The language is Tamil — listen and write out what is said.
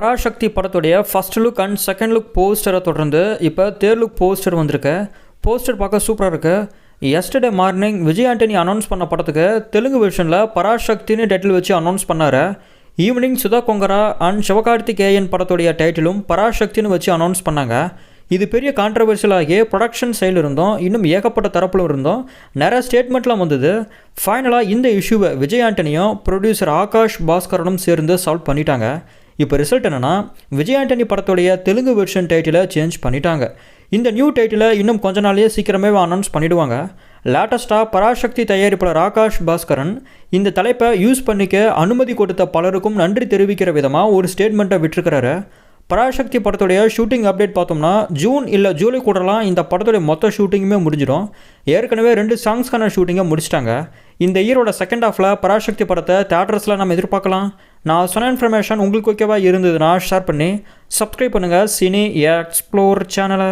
பராசக்தி படத்துடைய first look and second look போஸ்டரை தொடர்ந்து இப்போ தேர்ட் லுக் போஸ்டர் வந்திருக்கு. போஸ்டர் பார்க்க சூப்பராக இருக்குது yesterday morning Vijay Antony announce பண்ண படத்துக்கு தெலுங்கு வெர்ஷனில் பராசக்தின்னு டைட்டில் வச்சு அனௌன்ஸ் பண்ணாரு. ஈவினிங் சுதா கொங்கரா அண்ட் சிவகார்த்திகேயன் படத்துடைய டைட்டிலும் பராசக்தின்னு வச்சு அனௌன்ஸ் பண்ணாங்க. இது பெரிய கான்ட்ரவர்ஷியலாகி ப்ரொடக்ஷன் சைடில் இருந்தோம். இன்னும் ஏகப்பட்ட தரப்பிலும் இருந்தோம். நிறைய ஸ்டேட்மெண்ட்லாம் வந்தது. ஃபைனலாக இந்த இஷ்யூவை விஜய் ஆண்டனியும் ப்ரொடியூசர் ஆகாஷ் பாஸ்கரனும் சேர்ந்து சால்வ் பண்ணிட்டாங்க. இப்போ ரிசல்ட் என்னென்னா விஜய் ஆண்டனி படத்துடைய தெலுங்கு வெர்ஷன் டைட்டிலை சேஞ்ச் பண்ணிட்டாங்க. இந்த நியூ டைட்டிலை இன்னும் கொஞ்ச நாளையே சீக்கிரமே அனௌன்ஸ் பண்ணிடுவாங்க. லேட்டஸ்ட்டாக பராசக்தி தயாரிப்பாளர் ஆகாஷ் பாஸ்கரன் இந்த தலைப்பை யூஸ் பண்ணிக்க அனுமதி கொடுத்த பலருக்கும் நன்றி தெரிவிக்கிற விதமாக ஒரு ஸ்டேட்மெண்ட்டை விட்டுருக்கிறாரு. பராசக்தி படத்துடைய ஷூட்டிங் அப்டேட் பார்த்தோம்னா ஜூன் இல்லை ஜூலை கூடலாம் இந்த படத்துடைய மொத்த ஷூட்டிங்குமே முடிஞ்சிடும். ஏற்கனவே ரெண்டு சாங்ஸ்க்கான ஷூட்டிங்கை முடிச்சிட்டாங்க. இந்த இயரோட செகண்ட் ஹாஃபில் பராசக்தி படத்தை தேட்டர்ஸில் நம்ம எதிர்பார்க்கலாம். நான் சொன்ன இன்ஃபர்மேஷன் உங்களுக்கு ஓகேவாக இருந்ததுன்னா ஷேர் பண்ணி சப்ஸ்கிரைப் பண்ணுங்கள் சினி எக்ஸ்ப்ளோர் சேனலை